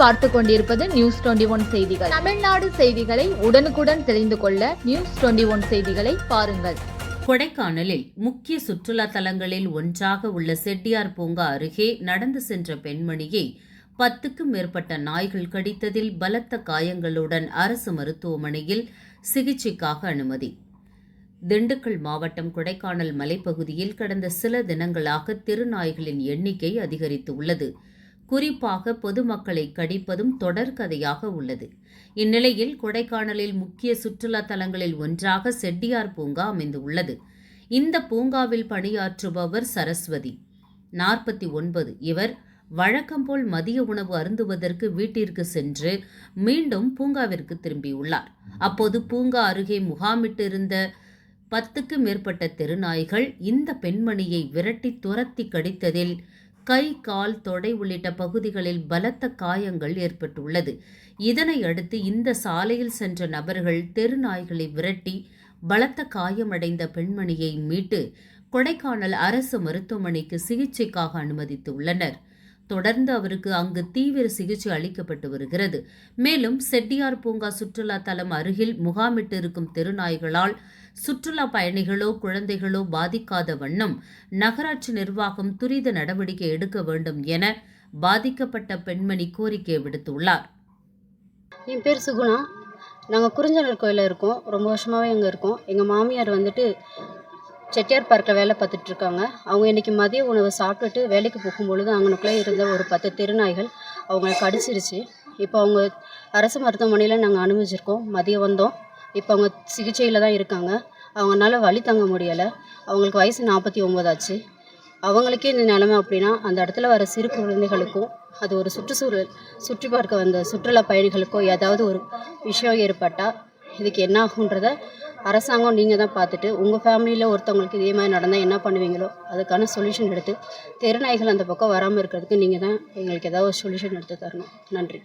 பார்த்து கொண்டிருப்பது news twenty one செய்திகள். தமிழ்நாடு செய்திகளை உடனுக்குடன் தெரிந்து கொள்ள நியூஸ் டுவெண்டி ஒன் செய்திகளை பாருங்கள். கொடைக்கானலில் முக்கிய சுற்றுலா தலங்களில் ஒன்றாக உள்ள செட்டியார் பூங்கா அருகே நடந்து சென்ற பெண்மணியை பத்துக்கும் மேற்பட்ட நாய்கள் கடித்ததில் பலத்த காயங்களுடன் அரசு மருத்துவமனையில் சிகிச்சைக்காக அனுமதி. திண்டுக்கல் மாவட்டம் கொடைக்கானல் மலைப்பகுதியில் கடந்த சில தினங்களாக திருநாய்களின் எண்ணிக்கை அதிகரித்து உள்ளது குறிப்பாக பொதுமக்களை கடிப்பதும் தொடர்கதையாக உள்ளது. இந்நிலையில் கொடைக்கானலில் முக்கிய சுற்றுலா தலங்களில் ஒன்றாக செட்டியார் பூங்கா அமைந்துள்ளது. இந்த பூங்காவில் பணியாற்றுபவர் சரஸ்வதி. நாற்பத்தி ஒன்பது. இவர் வழக்கம்போல் மதிய உணவு அருந்துவதற்கு வீட்டிற்கு சென்று மீண்டும் பூங்காவிற்கு திரும்பியுள்ளார். அப்போது பூங்கா அருகே முகாமிட்டிருந்த பத்துக்கு மேற்பட்ட தெருநாய்கள் இந்த பெண்மணியை விரட்டி துரத்தி கடித்ததில் கை கால் தொடை உள்ளிட்ட பகுதிகளில் பலத்த காயங்கள் ஏற்பட்டுள்ளது. இதனை அடுத்து இந்த சாலையில் சென்ற நபர்கள் தெருநாய்களை விரட்டி பலத்த காயமடைந்த பெண்மணியை மீட்டு கொடைக்கானல் அரசு மருத்துவமனைக்கு சிகிச்சைக்காக அனுமதித்துள்ளனர். தொடர்ந்து அவருக்கு அங்கு தீவிர சிகிச்சை அளிக்கப்பட்டு வருகிறது. மேலும் செட்டியார் பூங்கா சுற்றுலா தலம் அருகில் முகாமிட்டிருக்கும் தெருநாய்களால் சுற்றுலா பயணிகளோ குழந்தைகளோ பாதிக்காத வண்ணம் நகராட்சி நிர்வாகம் துரித நடவடிக்கை எடுக்க வேண்டும் என பாதிக்கப்பட்ட பெண்மணி கோரிக்கை விடுத்துள்ளார். என் பேர் சுகுணா. நாங்கள் குறிஞ்சனூர் கோயிலில் இருக்கோம். ரொம்ப வருஷமாகவே அங்கே இருக்கோம். எங்கள் மாமியார் வந்துட்டு செட்டியார் பார்க்கில் வேலை பார்த்துட்டு இருக்காங்க. அவங்க இன்றைக்கி மதிய உணவை சாப்பிட்டுட்டு வேலைக்கு போகும்பொழுது அங்கனுக்குள்ளே இருந்த ஒரு பத்து தெருநாய்கள் அவங்கள கடிச்சிருச்சு. இப்போ அவங்க அரசு மருத்துவமனையில் நாங்கள் அனுமதிச்சிருக்கோம். மதியம் வந்தோம். இப்போ அவங்க சிகிச்சையில் தான் இருக்காங்க. அவங்களால வழி தாங்க முடியலை. அவங்களுக்கு வயசு நாற்பத்தி ஒம்போதாச்சு அவங்களுக்கே இந்த நிலமை அப்படின்னா அந்த இடத்துல வர சிறு குழந்தைகளுக்கும் அது ஒரு சுற்றுச்சூழல் சுற்றி பார்க்க வந்த சுற்றுலா பயணிகளுக்கோ ஏதாவது ஒரு விஷயம் ஏற்பட்டால் இதுக்கு என்ன ஆகுன்றத அரசாங்கம் நீங்கள் தான் பார்த்துட்டு உங்கள் ஃபேமிலியில் ஒருத்தவங்களுக்கு இதே மாதிரி நடந்தால் என்ன பண்ணுவீங்களோ அதுக்கான சொல்யூஷன் எடுத்து தெருநாய்கள் அந்த பக்கம் வராமல் இருக்கிறதுக்கு நீங்கள் தான் எங்களுக்கு ஏதாவது ஒரு சொல்யூஷன் எடுத்து தரணும். நன்றி.